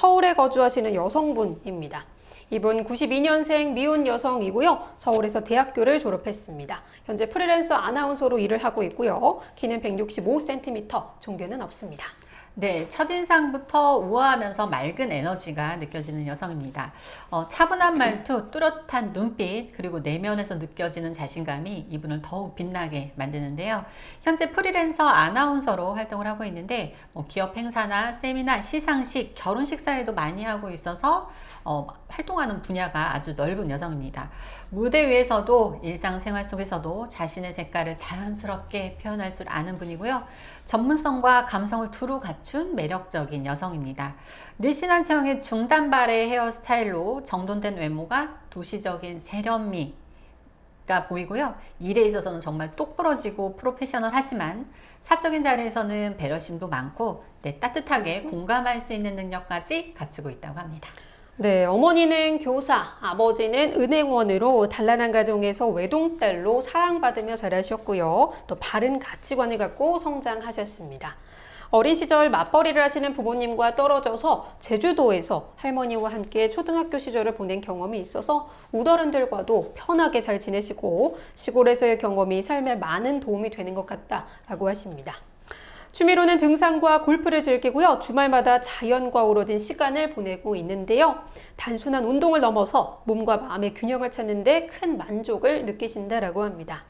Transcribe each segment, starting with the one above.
서울에 거주하시는 여성분입니다. 이분 92년생 미혼 여성이고요. 서울에서 대학교를 졸업했습니다. 현재 프리랜서 아나운서로 일을 하고 있고요. 키는 165cm, 종교는 없습니다. 네, 첫인상부터 우아하면서 맑은 에너지가 느껴지는 여성입니다. 어, 차분한 말투, 뚜렷한 눈빛, 그리고 내면에서 느껴지는 자신감이 이분을 더욱 빛나게 만드는데요. 현재 프리랜서 아나운서로 활동을 하고 있는데, 뭐 기업 행사나 세미나, 시상식, 결혼식 사회도 많이 하고 있어서 어, 활동하는 분야가 아주 넓은 여성입니다. 무대 위에서도 일상생활 속에서도 자신의 색깔을 자연스럽게 표현할 줄 아는 분이고요. 전문성과 감성을 두루 갖춘 매력적인 여성입니다. 늘씬한 체형의 중단발의 헤어스타일로 정돈된 외모가 도시적인 세련미, 가 보이고요. 일에 있어서는 정말 똑부러지고 프로페셔널하지만 사적인 자리에서는 배려심도 많고 네, 따뜻하게 공감할 수 있는 능력까지 갖추고 있다고 합니다. 네, 어머니는 교사, 아버지는 은행원으로 단란한 가정에서 외동딸로 사랑받으며 자라셨고요. 또 바른 가치관을 갖고 성장하셨습니다. 어린 시절 맞벌이를 하시는 부모님과 떨어져서 제주도에서 할머니와 함께 초등학교 시절을 보낸 경험이 있어서 우더른들과도 편하게 잘 지내시고 시골에서의 경험이 삶에 많은 도움이 되는 것 같다라고 하십니다. 취미로는 등산과 골프를 즐기고요. 주말마다 자연과 어우러진 시간을 보내고 있는데요. 단순한 운동을 넘어서 몸과 마음의 균형을 찾는 데 큰 만족을 느끼신다라고 합니다.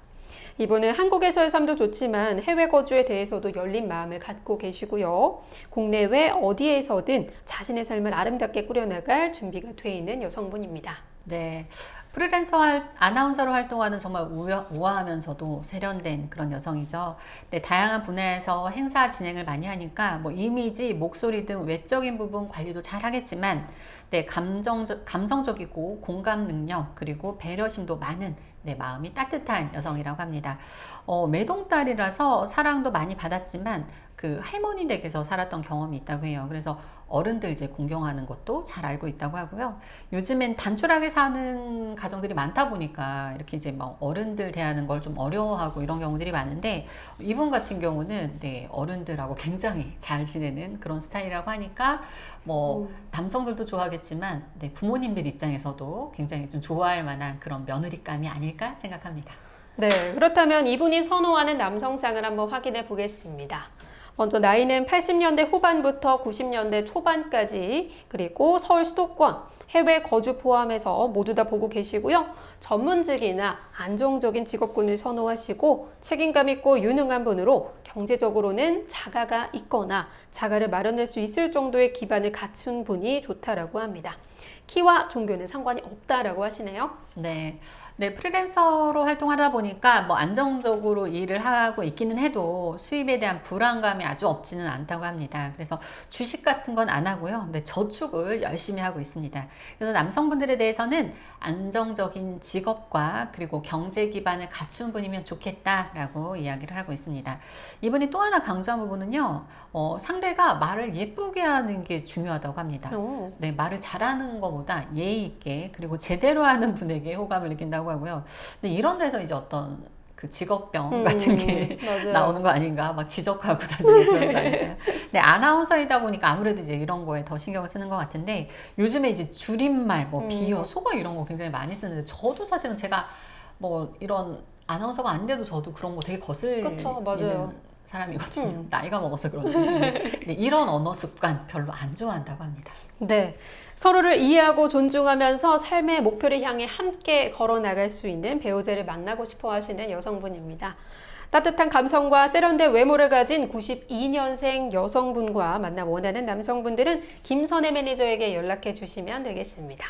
이분은 한국에서의 삶도 좋지만 해외 거주에 대해서도 열린 마음을 갖고 계시고요. 국내외 어디에서든 자신의 삶을 아름답게 꾸려나갈 준비가 돼 있는 여성분입니다. 네. 프리랜서 활- 아나운서로 활동하는 정말 우아, 우아하면서도 세련된 그런 여성이죠. 네, 다양한 분야에서 행사 진행을 많이 하니까 뭐 이미지, 목소리 등 외적인 부분 관리도 잘 하겠지만 네, 감정적, 감성적이고 공감 능력 그리고 배려심도 많은 네, 마음이 따뜻한 여성이라고 합니다. 어, 매동딸이라서 사랑도 많이 받았지만 그 할머니 댁에서 살았던 경험이 있다고 해요. 그래서 어른들 이제 공경하는 것도 잘 알고 있다고 하고요. 요즘엔 단촐하게 사는 가정들이 많다 보니까 이렇게 이제 뭐 어른들 대하는 걸 좀 어려워하고 이런 경우들이 많은데 이분 같은 경우는 네, 어른들하고 굉장히 잘 지내는 그런 스타일이라고 하니까 뭐 남성들도 좋아하겠지만 네, 부모님들 입장에서도 굉장히 좀 좋아할 만한 그런 며느리감이 아닐까 생각합니다. 네, 그렇다면 이분이 선호하는 남성상을 한번 확인해 보겠습니다. 먼저 나이는 80년대 후반부터 90년대 초반까지 그리고 서울 수도권, 해외 거주 포함해서 모두 다 보고 계시고요. 전문직이나 안정적인 직업군을 선호하시고 책임감 있고 유능한 분으로 경제적으로는 자가가 있거나 자가를 마련할 수 있을 정도의 기반을 갖춘 분이 좋다라고 합니다. 키와 종교는 상관이 없다라고 하시네요. 네. 네, 프리랜서로 활동하다 보니까 뭐 안정적으로 일을 하고 있기는 해도 수입에 대한 불안감이 아주 없지는 않다고 합니다. 그래서 주식 같은 건 안 하고요. 네, 저축을 열심히 하고 있습니다. 그래서 남성분들에 대해서는 안정적인 직업과 그리고 경제 기반을 갖춘 분이면 좋겠다라고 이야기를 하고 있습니다. 이분이 또 하나 강조한 부분은요, 어, 상대가 말을 예쁘게 하는 게 중요하다고 합니다. 오. 네, 말을 잘하는 것보다 예의 있게 그리고 제대로 하는 분에게 호감을 느낀다고 하고요. 근데 이런 데서 이제 어떤 그 직업병 음, 같은 게. 나오는 거 아닌가 막 지적하고 다니는 그런 거 아닌가. 네, 아나운서이다 보니까 아무래도 이제 이런 거에 더 신경을 쓰는 것 같은데 요즘에 이제 줄임말, 뭐 음. 비어, 속어 이런 거 굉장히 많이 쓰는데 저도 사실은 제가 뭐 이런 아나운서가 아닌데도 저도 그런 거 되게 거슬리는 그쵸, 맞아요. 사람이거든요. 음. 나이가 먹어서 그런지. 근데 이런 언어 습관 별로 안 좋아한다고 합니다. 네. 서로를 이해하고 존중하면서 삶의 목표를 향해 함께 걸어 나갈 수 있는 배우자를 만나고 싶어 하시는 여성분입니다. 따뜻한 감성과 세련된 외모를 가진 92년생 여성분과 만나 원하는 남성분들은 김선혜 매니저에게 연락해 주시면 되겠습니다.